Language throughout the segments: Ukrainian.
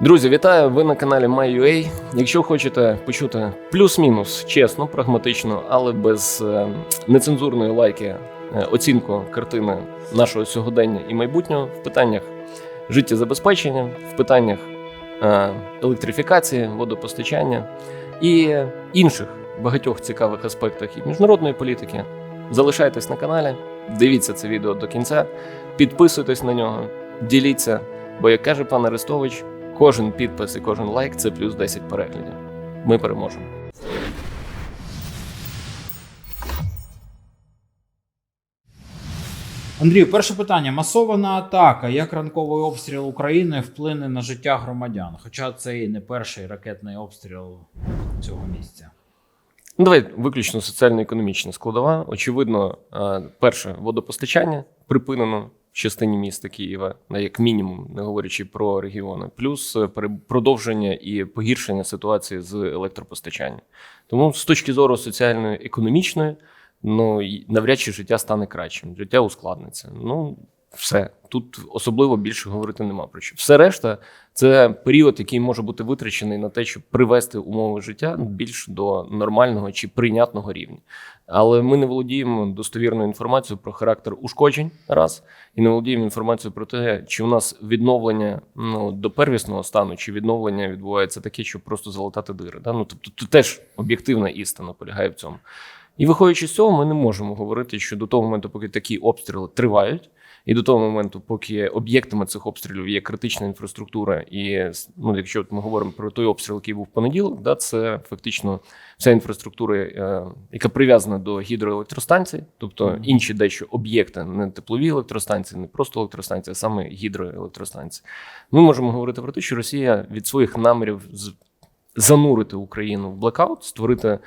Друзі, вітаю! Ви на каналі MyUA. Якщо хочете почути плюс-мінус чесно, прагматично, але без е, нецензурної лайки е, оцінку картини нашого сьогодення і майбутнього в питаннях життєзабезпечення, в питаннях е, електрифікації, водопостачання і інших багатьох цікавих аспектах і міжнародної політики, залишайтесь на каналі, дивіться це відео до кінця, підписуйтесь на нього, діліться. Бо, як каже пан Арестович, Кожен підпис і кожен лайк це плюс 10 переглядів. Ми переможемо. Андрію, перше питання: масована атака. Як ранковий обстріл України вплине на життя громадян? Хоча це і не перший ракетний обстріл цього місця. Ну, давай виключно соціально-економічна складова. Очевидно, е, перше водопостачання припинено частині міста Києва, на як мінімум, не говорячи про регіони, плюс е, продовження і погіршення ситуації з електропостачанням. Тому з точки зору соціальної економічної, ну навряд чи життя стане кращим, життя ускладниться. Ну, все. Тут особливо більше говорити нема про що. Все решта це період, який може бути витрачений на те, щоб привести умови життя більш до нормального чи прийнятного рівня. Але ми не володіємо достовірною інформацією про характер ушкоджень раз, і не володіємо інформацією про те, чи у нас відновлення ну, до первісного стану, чи відновлення відбувається таке, щоб просто залатати дири. Да? Ну, тобто тут теж об'єктивна істина полягає в цьому. І виходячи з цього, ми не можемо говорити, що до того моменту, поки такі обстріли тривають, і до того моменту, поки об'єктами цих обстрілів є критична інфраструктура, і ну, якщо ми говоримо про той обстріл, який був в понеділок, да, це фактично вся інфраструктура, е, яка прив'язана до гідроелектростанцій, тобто інші дещо об'єкти, не теплові електростанції, не просто електростанції, а саме гідроелектростанції. Ми можемо говорити про те, що Росія від своїх намірів занурити Україну в блекаут, створити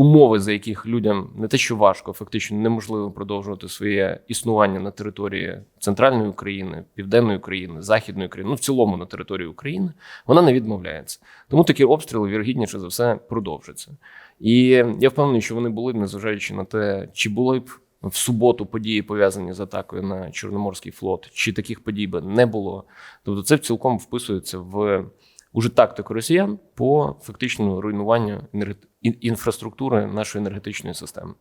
умови, за яких людям не те, що важко, фактично неможливо продовжувати своє існування на території центральної України, південної України, західної України, ну в цілому на території України, вона не відмовляється. Тому такі обстріли вірогідніше за все продовжаться. І я впевнений, що вони були, б, незважаючи на те, чи були б в суботу події пов'язані з атакою на Чорноморський флот, чи таких подій би не було. Тобто, це цілком вписується в уже тактику росіян по фактичному руйнуванню інфраструктури нашої енергетичної системи.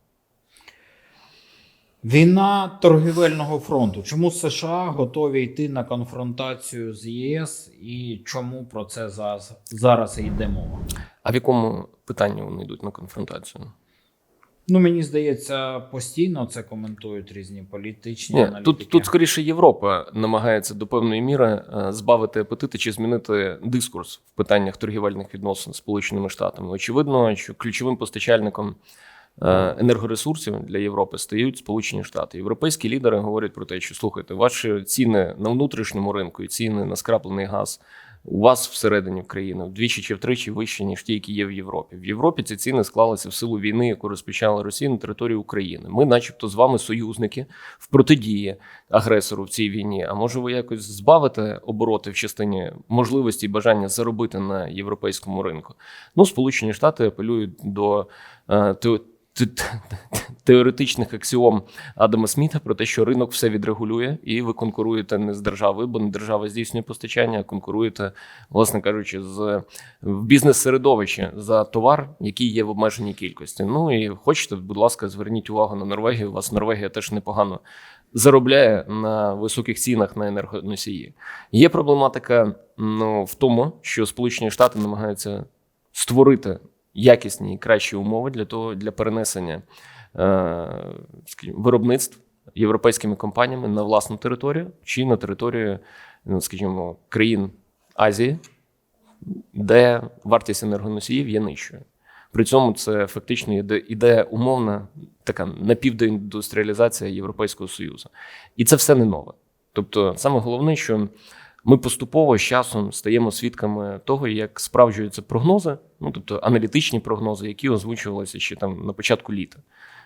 Війна торгівельного фронту. Чому США готові йти на конфронтацію з ЄС і чому про це зараз, зараз йде мова? А в якому питанні вони йдуть на конфронтацію? Ну мені здається, постійно це коментують різні політичні Ні, аналітики. тут, тут скоріше Європа намагається до певної міри е, збавити апетити чи змінити дискурс в питаннях торгівельних відносин з Сполученими Штатами. Очевидно, що ключовим постачальником е, енергоресурсів для Європи стають Сполучені Штати. Європейські лідери говорять про те, що слухайте, ваші ціни на внутрішньому ринку і ціни на скраплений газ. У вас всередині країни вдвічі чи втричі вищі, ніж ті, які є в Європі. В Європі ці ціни склалися в силу війни, яку розпочала Росія на території України. Ми, начебто, з вами союзники в протидії агресору в цій війні. А може, ви якось збавите обороти в частині можливості і бажання заробити на європейському ринку? Ну, Сполучені Штати апелюють до е, теоретичних аксіом Адама Сміта про те, що ринок все відрегулює, і ви конкуруєте не з державою, бо не держава здійснює постачання, а конкуруєте, власне кажучи, з бізнес-середовищі за товар, який є в обмеженій кількості. Ну і хочете, будь ласка, зверніть увагу на Норвегію. У вас Норвегія теж непогано заробляє на високих цінах на енергоносії. Є проблематика ну, в тому, що Сполучені Штати намагаються створити якісні і кращі умови для того для перенесення е, скажімо, виробництв європейськими компаніями на власну територію чи на територію, ну, скажімо, країн Азії, де вартість енергоносіїв є нижчою. При цьому це фактично іде, умовна така напівдоіндустріалізація Європейського Союзу. І це все не нове. Тобто, саме головне, що ми поступово з часом стаємо свідками того, як справджуються прогнози, ну тобто аналітичні прогнози, які озвучувалися ще там на початку літа.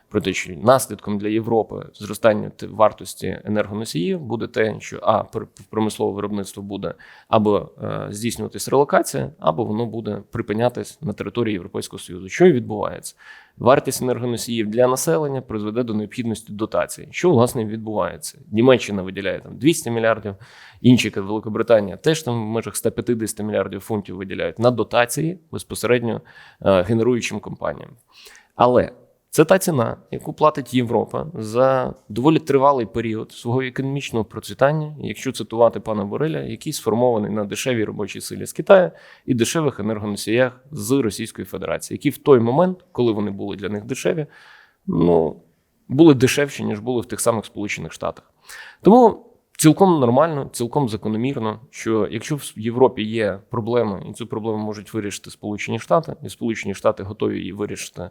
Про те, що наслідком для Європи зростання вартості енергоносіїв буде те, що а пр- промислове виробництво буде або е, здійснюватись релокація, або воно буде припинятись на території Європейського Союзу. Що і відбувається? Вартість енергоносіїв для населення призведе до необхідності дотацій. Що власне відбувається? Німеччина виділяє там 200 мільярдів, інші Великобританія теж там в межах 150 мільярдів фунтів виділяють на дотації безпосередньо е, генеруючим компаніям. Але це та ціна, яку платить Європа за доволі тривалий період свого економічного процвітання, якщо цитувати пана Бореля, який сформований на дешевій робочій силі з Китаю і дешевих енергоносіях з Російської Федерації, які в той момент, коли вони були для них дешеві, ну були дешевші, ніж були в тих самих Сполучених Штатах. Тому цілком нормально, цілком закономірно, що якщо в Європі є проблеми, і цю проблему можуть вирішити Сполучені Штати, і Сполучені Штати готові її вирішити,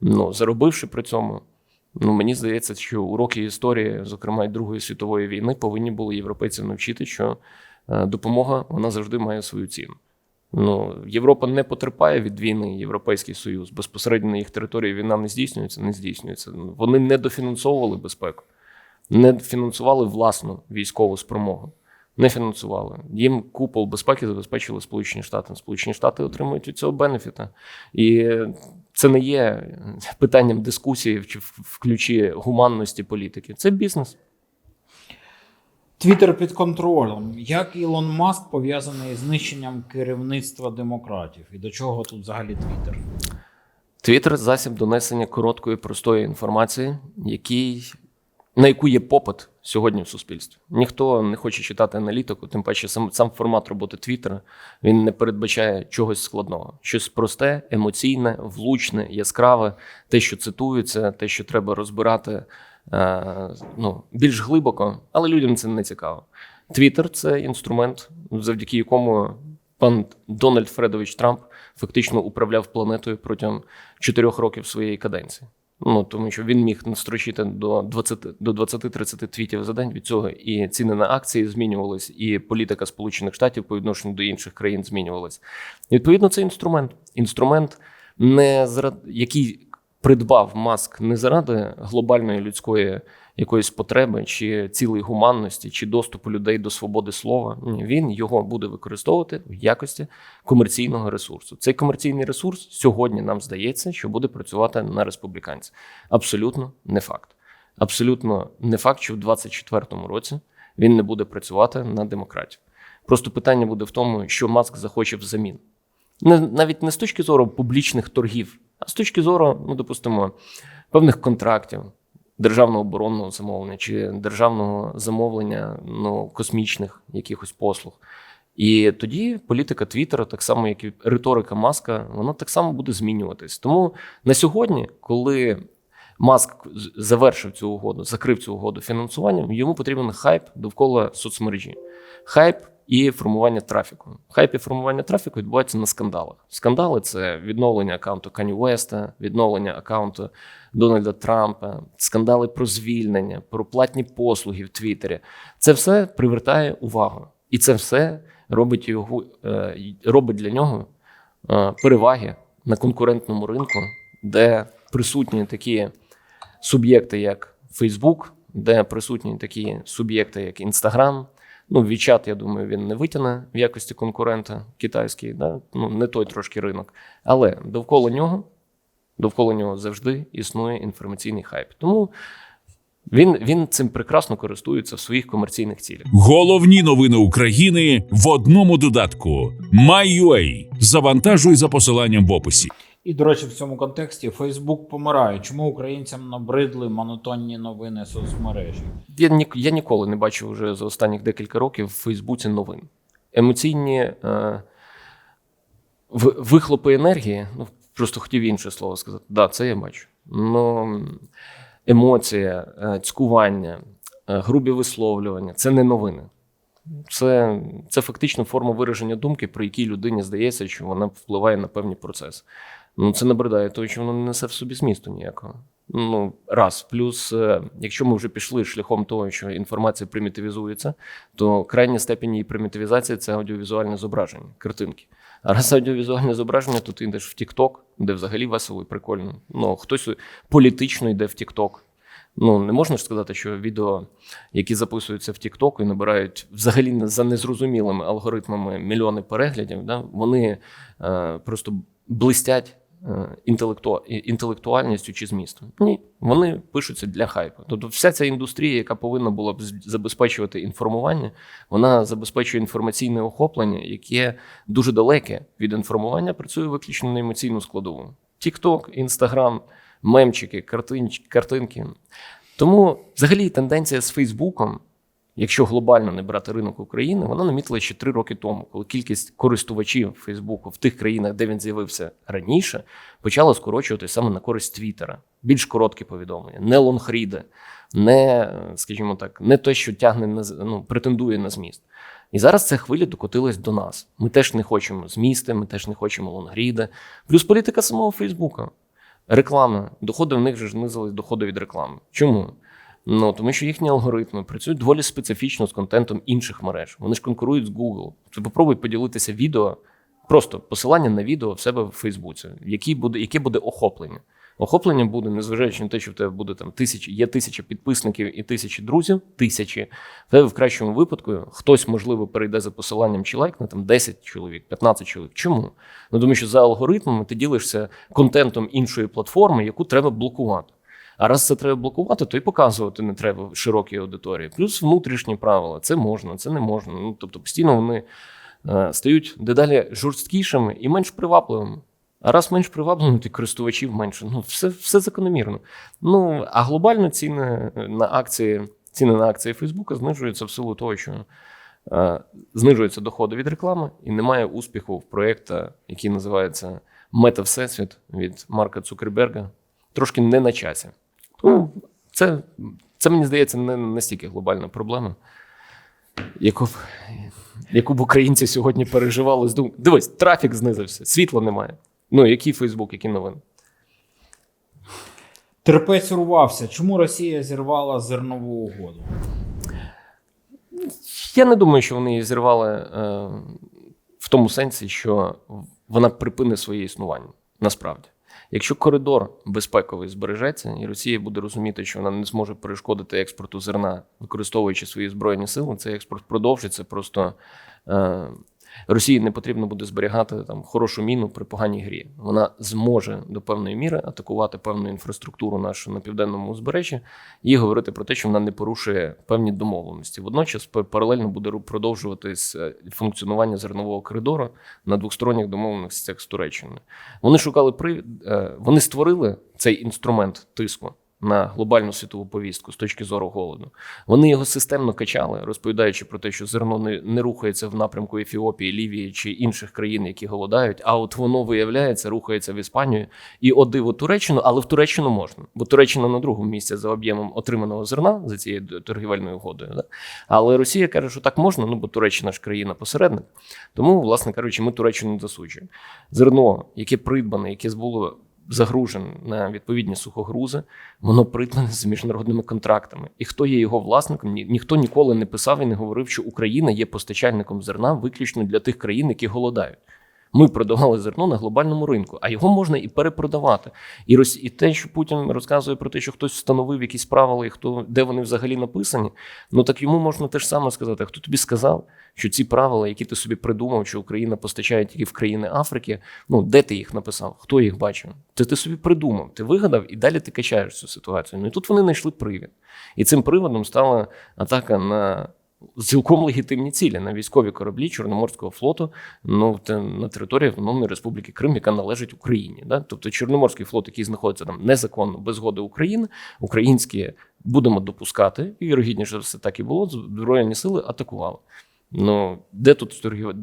ну заробивши при цьому. Ну, мені здається, що уроки історії, зокрема й Другої світової війни, повинні були європейцям навчити, що е, допомога вона завжди має свою ціну. Ну, Європа не потерпає від війни, Європейський Союз. Безпосередньо на їх території війна не здійснюється, не здійснюється. Вони не дофінансовували безпеку, не фінансували власну військову спромогу. Не фінансували. Їм купол безпеки забезпечили Сполучені Штати. Сполучені Штати отримують від цього бенефіта. І це не є питанням дискусії чи в ключі гуманності політики. Це бізнес. Твіттер під контролем. Як Ілон Маск пов'язаний з знищенням керівництва демократів? І до чого тут взагалі Твіттер? Твіттер засіб донесення короткої простої інформації, який, на яку є попит сьогодні в суспільстві. Ніхто не хоче читати аналітику, тим паче сам, сам формат роботи Твіттера він не передбачає чогось складного. Щось просте, емоційне, влучне, яскраве, те, що цитується, те, що треба розбирати е, ну, більш глибоко, але людям це не цікаво. Твіттер це інструмент, завдяки якому пан Дональд Фредович Трамп фактично управляв планетою протягом чотирьох років своєї каденції. Ну тому що він міг настрочити до 20 до 20-30 твітів за день від цього, і ціни на акції змінювались, і політика Сполучених Штатів по відношенню до інших країн змінювалась. Відповідно, це інструмент. Інструмент, не зрад який придбав маск не заради глобальної людської якоїсь потреби, чи цілої гуманності, чи доступу людей до свободи слова. Він його буде використовувати в якості комерційного ресурсу. Цей комерційний ресурс сьогодні нам здається, що буде працювати на республіканців. Абсолютно не факт. Абсолютно не факт, що в 2024 році він не буде працювати на демократів. Просто питання буде в тому, що Маск захоче взамін. Не, навіть не з точки зору публічних торгів, а з точки зору, ну, допустимо, певних контрактів, державного оборонного замовлення чи державного замовлення ну, космічних якихось послуг. І тоді політика Твіттера, так само як і риторика Маска, вона так само буде змінюватись. Тому на сьогодні, коли Маск завершив цю угоду, закрив цю угоду фінансуванням, йому потрібен хайп довкола соцмережі. Хайп і формування трафіку. Хайп і формування трафіку відбувається на скандалах. Скандали це відновлення аккаунту Кані Уеста, відновлення аккаунту Дональда Трампа, скандали про звільнення, про платні послуги в Твіттері. Це все привертає увагу. І це все робить його е, робить для нього е, переваги на конкурентному ринку, де присутні такі суб'єкти, як Facebook, де присутні такі суб'єкти, як Instagram. Ну, WeChat, я думаю, він не витягне в якості конкурента китайський, да? ну, не той трошки ринок. Але довкола нього, довкола нього завжди існує інформаційний хайп. Тому він, він цим прекрасно користується в своїх комерційних цілях. Головні новини України в одному додатку. MyUA. Завантажуй за посиланням в описі. І, до речі, в цьому контексті Фейсбук помирає. Чому українцям набридли монотонні новини соцмережі? Я, ні, я ніколи не бачив вже за останніх декілька років в Фейсбуці новин. Емоційні е, вихлопи енергії, ну просто хотів інше слово сказати. Да, це я бачу. Ну, емоція, е, цькування, е, грубі висловлювання це не новини. Це, це фактично форма вираження думки, при якій людині здається, що вона впливає на певні процеси. Ну, це набридає того, що воно не несе в собі змісту ніякого. Ну, раз. Плюс, е, якщо ми вже пішли шляхом того, що інформація примітивізується, то крайня степінь її примітивізації це аудіовізуальне зображення, картинки. Раз аудіовізуальне зображення, то ти йдеш в Тікток, де взагалі весело і прикольно. Ну, хтось політично йде в Тікток. Ну, не можна ж сказати, що відео, які записуються в TikTok і набирають взагалі за незрозумілими алгоритмами мільйони переглядів, да, вони е, просто блистять інтелекту... інтелектуальністю чи змістом. Ні, вони пишуться для хайпу. Тобто вся ця індустрія, яка повинна була б забезпечувати інформування, вона забезпечує інформаційне охоплення, яке дуже далеке від інформування, працює виключно на емоційну складову. TikTok, Instagram, мемчики, картинки. Тому взагалі тенденція з Фейсбуком, якщо глобально не брати ринок України, вона намітила ще три роки тому, коли кількість користувачів Фейсбуку в тих країнах, де він з'явився раніше, почала скорочуватися саме на користь Твіттера. Більш короткі повідомлення, не лонгріди, не, скажімо так, не те, що тягне на ну, претендує на зміст. І зараз ця хвиля докотилась до нас. Ми теж не хочемо змісти, ми теж не хочемо лонгріди. Плюс політика самого Фейсбука. Реклама. Доходи в них же знизились доходи від реклами. Чому? Ну тому що їхні алгоритми працюють доволі специфічно з контентом інших мереж. Вони ж конкурують з Google. Ти попробуй поділитися відео, просто посилання на відео в себе в Фейсбуці, які буде, яке буде охоплення. Охоплення буде, незважаючи на те, що в тебе буде там тисячі, є тисяча підписників і тисячі друзів, тисячі. В тебе в кращому випадку хтось, можливо, перейде за посиланням чи лайкне там 10 чоловік, 15 чоловік. Чому? Ну тому що за алгоритмами ти ділишся контентом іншої платформи, яку треба блокувати. А раз це треба блокувати, то і показувати не треба широкій аудиторії. Плюс внутрішні правила: це можна, це не можна. Ну тобто постійно вони е, стають дедалі жорсткішими і менш привабливими. А раз менш привабливими, то користувачів менше. Ну, все, все закономірно. Ну а глобально ціни на акції, ціни на акції Фейсбука знижуються в силу того, що е, знижуються доходи від реклами, і немає успіху в проєкта, який називається Мета Всесвіт від Марка Цукерберга. Трошки не на часі. Тому це, це мені здається, не настільки глобальна проблема, яку б, яку б українці сьогодні переживали. з дум- Дивись, трафік знизився, світла немає. Ну, який Фейсбук, які новини? Терпець урвався. Чому Росія зірвала зернову угоду? Я не думаю, що вони її зірвали е, в тому сенсі, що вона припинить своє існування. Насправді, якщо коридор безпековий збережеться, і Росія буде розуміти, що вона не зможе перешкодити експорту зерна, використовуючи свої збройні сили, цей експорт продовжиться. Просто е, Росії не потрібно буде зберігати там хорошу міну при поганій грі. Вона зможе до певної міри атакувати певну інфраструктуру нашу на південному узбережжі і говорити про те, що вона не порушує певні домовленості. Водночас пар- паралельно буде продовжуватись е, функціонування зернового коридору на двосторонніх домовленостях з Туреччиною. Вони шукали привід, е, вони створили цей інструмент тиску. На глобальну світову повістку з точки зору голоду. Вони його системно качали, розповідаючи про те, що зерно не, не рухається в напрямку Ефіопії, Лівії чи інших країн, які голодають. А от воно виявляється, рухається в Іспанію і о диво Туреччину, але в Туреччину можна, бо Туреччина на другому місці за об'ємом отриманого зерна за цією торгівельною угодою. Да? Але Росія каже, що так можна, ну бо Туреччина ж країна посередник. Тому, власне кажучи, ми Туреччину засуджуємо. Зерно, яке придбане, яке було загружене на відповідні сухогрузи, воно придбане з міжнародними контрактами. І хто є його власником? Ні, ніхто ніколи не писав і не говорив, що Україна є постачальником зерна виключно для тих країн, які голодають. Ми продавали зерно на глобальному ринку, а його можна і перепродавати. І Рос... і те, що Путін розказує про те, що хтось встановив якісь правила, і хто де вони взагалі написані, ну так йому можна те ж саме сказати. Хто тобі сказав, що ці правила, які ти собі придумав, що Україна постачає тільки в країни Африки, ну де ти їх написав? Хто їх бачив? Це ти собі придумав, ти вигадав і далі ти качаєш цю ситуацію. Ну і тут вони знайшли привід. І цим приводом стала атака на цілком легітимні цілі на військові кораблі Чорноморського флоту ну, на території Автономної Республіки Крим, яка належить Україні. Да? Тобто Чорноморський флот, який знаходиться там незаконно без згоди України, українські будемо допускати, і вірогідніше все так і було. Збройні сили атакували. Ну, де тут торгів...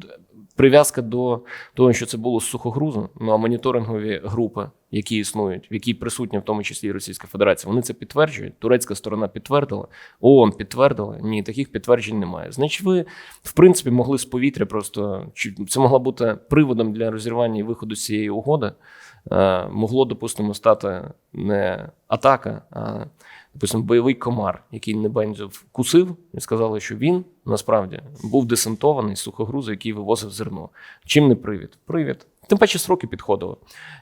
прив'язка до того, що це було з сухогрузу? Ну а моніторингові групи які існують, в якій присутня в тому числі і Російська Федерація, вони це підтверджують. Турецька сторона підтвердила, ООН підтвердила. Ні, таких підтверджень немає. Значить, ви в принципі могли з повітря просто чи це могла бути приводом для розірвання і виходу з цієї угоди. Е, могло, допустимо, стати не атака, а допустимо, бойовий комар, який не Небензо вкусив, і сказали, що він насправді був десантований з сухогрузу, який вивозив зерно. Чим не привід? Привід. Тим паче сроки підходили.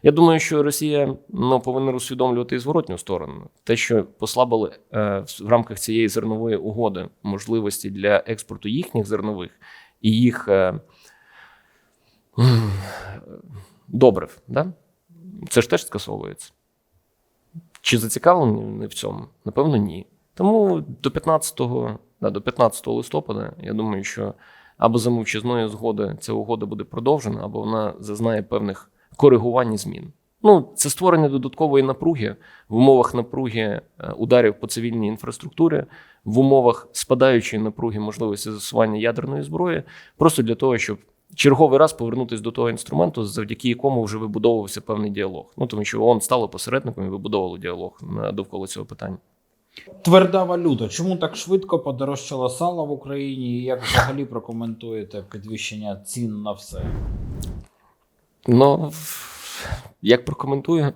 Я думаю, що Росія ну, повинна усвідомлювати і зворотню сторону. Те, що послабили е, в рамках цієї зернової угоди можливості для експорту їхніх зернових і їх е, добрив, да? це ж теж скасовується. Чи зацікавлені в цьому? Напевно, ні. Тому до 15, да, до 15 листопада, я думаю, що або за мовчазної згоди ця угода буде продовжена, або вона зазнає певних коригувань і змін. Ну, це створення додаткової напруги в умовах напруги е, ударів по цивільній інфраструктурі, в умовах спадаючої напруги можливості застосування ядерної зброї, просто для того, щоб черговий раз повернутися до того інструменту, завдяки якому вже вибудовувався певний діалог. Ну тому що ООН стало посередником і вибудовувало діалог довкола цього питання. Тверда валюта. Чому так швидко подорожчало сало в Україні? І як взагалі прокоментуєте підвищення цін на все? Ну, як прокоментую,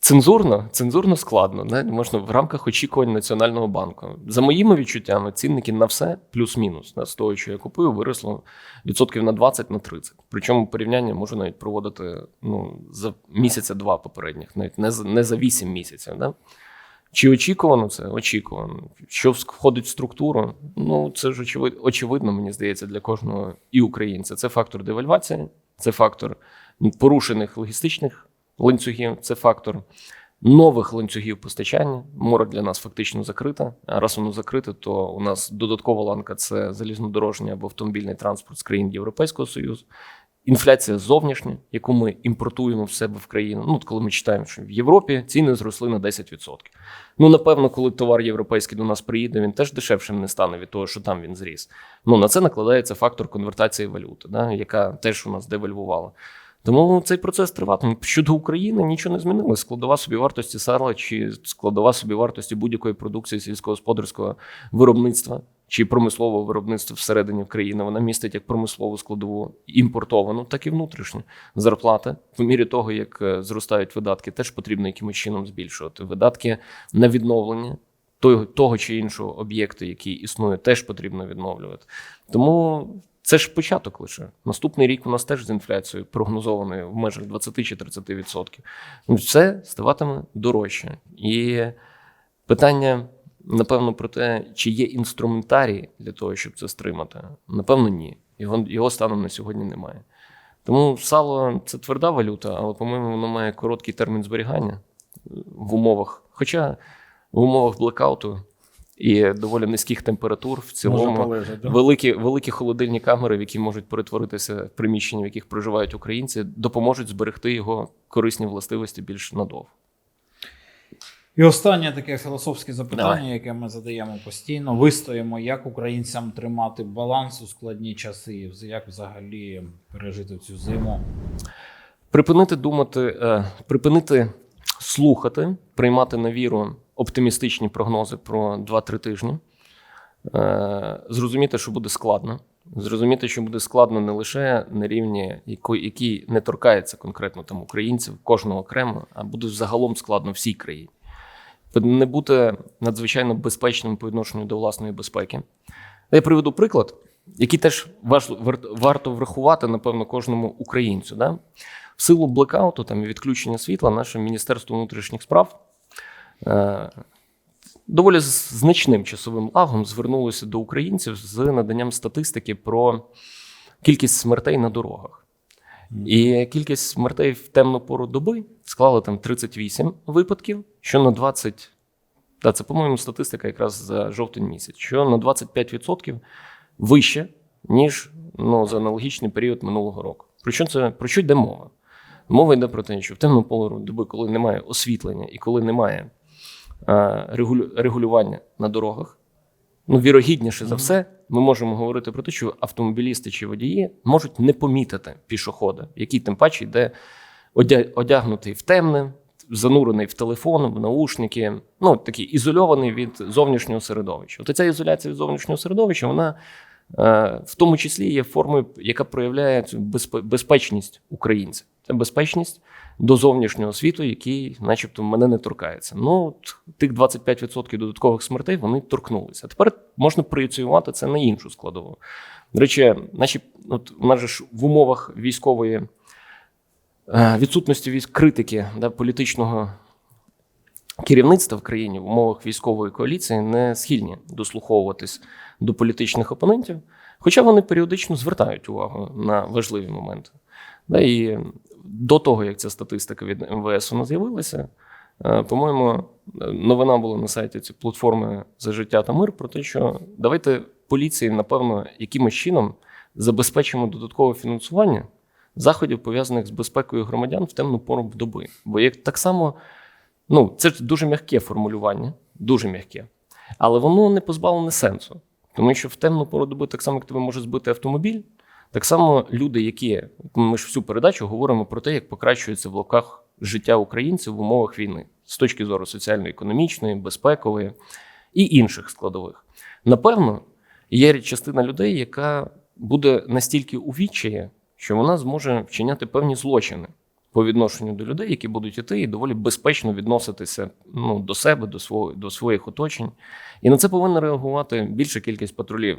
цензурно, цензурно складно. Не? Можна в рамках очікувань Національного банку. За моїми відчуттями, цінники на все плюс-мінус. З того, що я купую, виросло відсотків на 20 на 30. Причому порівняння можу навіть проводити ну, за місяця два попередніх, навіть не за, не за 8 місяців. Да? Чи очікувано це? Очікувано. Що входить в структуру? Ну, це ж очевид, очевидно, мені здається, для кожного і українця. Це фактор девальвації, це фактор порушених логістичних ланцюгів, це фактор нових ланцюгів постачання. Море для нас фактично закрите. А раз воно закрите, то у нас додаткова ланка це залізнодорожній або автомобільний транспорт з країн Європейського Союзу. Інфляція зовнішня, яку ми імпортуємо в себе в країну. Ну, от коли ми читаємо, що в Європі ціни зросли на 10%. Ну, напевно, коли товар європейський до нас приїде, він теж дешевшим не стане від того, що там він зріс. Ну, на це накладається фактор конвертації валюти, да, яка теж у нас девальвувала. Тому цей процес триватиме. Щодо України нічого не змінилось. Складова собівартості сала чи складова собівартості будь-якої продукції сільськогосподарського виробництва чи промислового виробництва всередині країни. Вона містить як промислову складову імпортовану, так і внутрішню. Зарплати в мірі того, як е, зростають видатки, теж потрібно якимось чином збільшувати. Видатки на відновлення того, того чи іншого об'єкту, який існує, теж потрібно відновлювати. Тому це ж початок лише. Наступний рік у нас теж з інфляцією прогнозованою в межах 20 чи 30%. відсотків. Ну, Все ставатиме дорожче. І питання, напевно, про те, чи є інструментарій для того, щоб це стримати. Напевно, ні. Його, його станом на сьогодні немає. Тому сало це тверда валюта, але, по-моєму, воно має короткий термін зберігання в умовах. Хоча в умовах блекауту і доволі низьких температур в цілому великі, великі холодильні камери, в які можуть перетворитися в приміщення, в яких проживають українці, допоможуть зберегти його корисні властивості більш надовго. І останнє таке філософське запитання, Давай. яке ми задаємо постійно. Вистоїмо, як українцям тримати баланс у складні часи, як взагалі пережити цю зиму. Припинити думати, е, припинити слухати, приймати на віру оптимістичні прогнози про 2-3 тижні. Е, Зрозуміти, що буде складно. Зрозуміти, що буде складно не лише на рівні, який не торкається конкретно там українців, кожного окремо, а буде загалом складно всій країні. Не бути надзвичайно безпечним по відношенню до власної безпеки. Я приведу приклад, який теж варто врахувати, напевно, кожному українцю. Да? В силу блекауту там, і відключення світла, наше Міністерство внутрішніх справ доволі значним часовим лагом звернулося до українців з наданням статистики про кількість смертей на дорогах. І кількість смертей в темну пору доби склала там 38 випадків, що на 20, да, це, по-моєму, статистика якраз за жовтень місяць, що на 25% вище, ніж ну, за аналогічний період минулого року. Про що, це, про що йде мова? Мова йде про те, що в темну пору доби, коли немає освітлення і коли немає е, регулювання на дорогах, ну, вірогідніше за все, ми можемо говорити про те, що автомобілісти чи водії можуть не помітити пішохода, який тим паче йде одягнутий в темне, занурений в телефон, в наушники, ну такий ізольований від зовнішнього середовища. От ця ізоляція від зовнішнього середовища, вона е, в тому числі є формою, яка проявляє цю безпечність українця. Це безпечність до зовнішнього світу, який, начебто, мене не торкається. Ну, от тих 25% додаткових смертей вони торкнулися. Тепер можна проєціювати це на іншу складову. До речі, наші, от у нас же ж в умовах військової е, відсутності військ критики да, політичного керівництва в країні в умовах військової коаліції не схильні дослуховуватись до політичних опонентів, хоча вони періодично звертають увагу на важливі моменти. Да, і до того, як ця статистика від МВС у з'явилася, е, по-моєму, новина була на сайті цієї платформи за життя та мир про те, що давайте поліції, напевно, якимось чином забезпечимо додаткове фінансування заходів, пов'язаних з безпекою громадян в темну пору доби. Бо як так само, ну це дуже м'яке формулювання, дуже м'яке, але воно не позбавлене сенсу. Тому що в темну пору доби, так само, як тебе може збити автомобіль, так само люди, які ми ж всю передачу говоримо про те, як покращується в локах життя українців в умовах війни з точки зору соціально-економічної, безпекової і інших складових. Напевно, є частина людей, яка буде настільки у відчаї, що вона зможе вчиняти певні злочини по відношенню до людей, які будуть іти і доволі безпечно відноситися ну, до себе, до, свого, до своїх оточень. І на це повинна реагувати більша кількість патрулів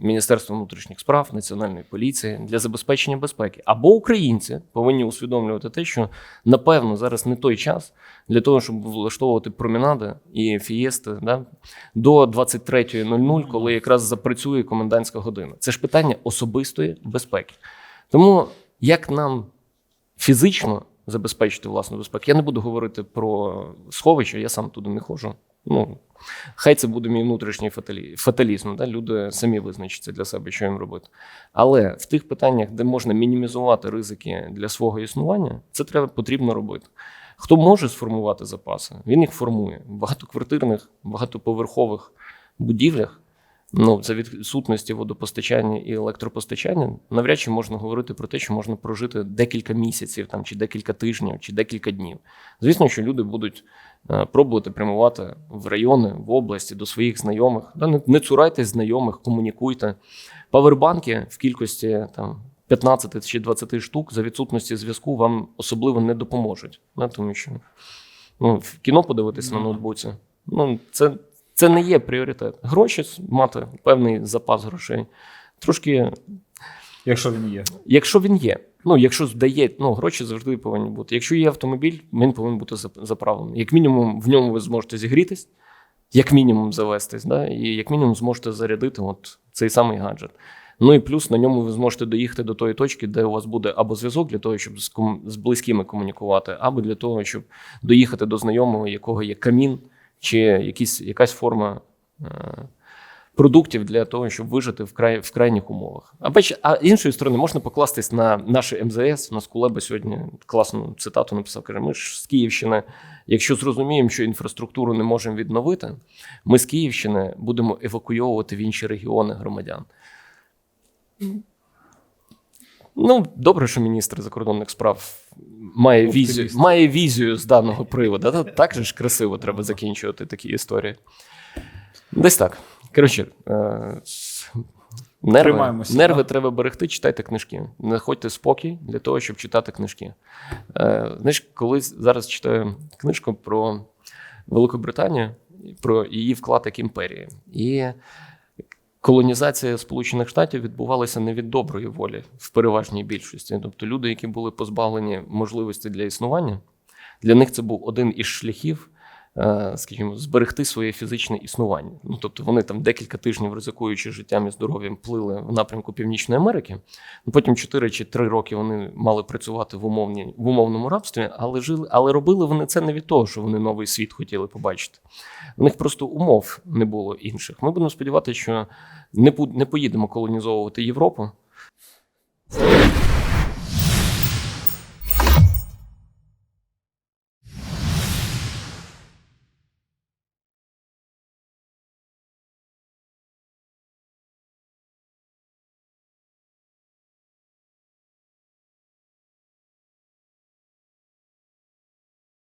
Міністерства внутрішніх справ, Національної поліції для забезпечення безпеки. Або українці повинні усвідомлювати те, що напевно зараз не той час для того, щоб влаштовувати промінади і фієсти да, до 23.00, коли якраз запрацює комендантська година. Це ж питання особистої безпеки. Тому як нам фізично забезпечити власну безпеку, я не буду говорити про сховища, я сам туди не ходжу. Ну, хай це буде мій внутрішній фаталі... фаталізм. Да? Люди самі визначаться для себе, що їм робити. Але в тих питаннях, де можна мінімізувати ризики для свого існування, це треба потрібно робити. Хто може сформувати запаси, він їх формує. В багатоквартирних, багатоповерхових будівлях. Ну, за відсутності водопостачання і електропостачання навряд чи можна говорити про те, що можна прожити декілька місяців, там, чи декілька тижнів, чи декілька днів. Звісно, що люди будуть е, пробувати прямувати в райони, в області до своїх знайомих. Да, не, не цурайтесь знайомих, комунікуйте. Павербанки в кількості там, 15 чи 20 штук за відсутності зв'язку вам особливо не допоможуть. Да, тому що ну, в кіно подивитися на ноутбуці. Ну, це, це не є пріоритет. Гроші мати певний запас грошей. Трошки, Якщо він є. якщо він є. Ну, якщо здає, ну, гроші завжди повинні бути. Якщо є автомобіль, він повинен бути заправлений. Як мінімум, в ньому ви зможете зігрітись, як мінімум завестись, да? і як мінімум зможете зарядити от цей самий гаджет. Ну і плюс на ньому ви зможете доїхати до тої точки, де у вас буде або зв'язок для того, щоб з, близькими комунікувати, або для того, щоб доїхати до знайомого, якого є камін, чи якісь, якась форма е... продуктів для того, щоб вижити в, край... в крайніх умовах. А, бач, а іншої сторони, можна покластись на наше МЗС. У нас Кулеба сьогодні класну цитату написав. Каже: ми ж з Київщини, якщо зрозуміємо, що інфраструктуру не можемо відновити, ми з Київщини будемо евакуйовувати в інші регіони громадян. Ну, добре, що міністр закордонних справ має Оптиміст. візію, має візію з даного приводу. Та- Так же ж красиво треба закінчувати такі історії. Десь так. Коротше, е, нерви, нерви да? треба берегти, читайте книжки. Знаходьте спокій для того, щоб читати книжки. Е, Знаєш, колись зараз читаю книжку про Велику Британію, про її вклад як імперії. І колонізація Сполучених Штатів відбувалася не від доброї волі в переважній більшості. Тобто люди, які були позбавлені можливості для існування, для них це був один із шляхів, е, скажімо, зберегти своє фізичне існування. Ну тобто вони там декілька тижнів ризикуючи життям і здоров'ям плили в напрямку Північної Америки. Ну, потім 4 чи 3 роки вони мали працювати в умовні в умовному рабстві, але жили, але робили вони це не від того, що вони новий світ хотіли побачити. У них просто умов не було інших. Ми будемо сподіватися, що не поїдемо колонізовувати Європу.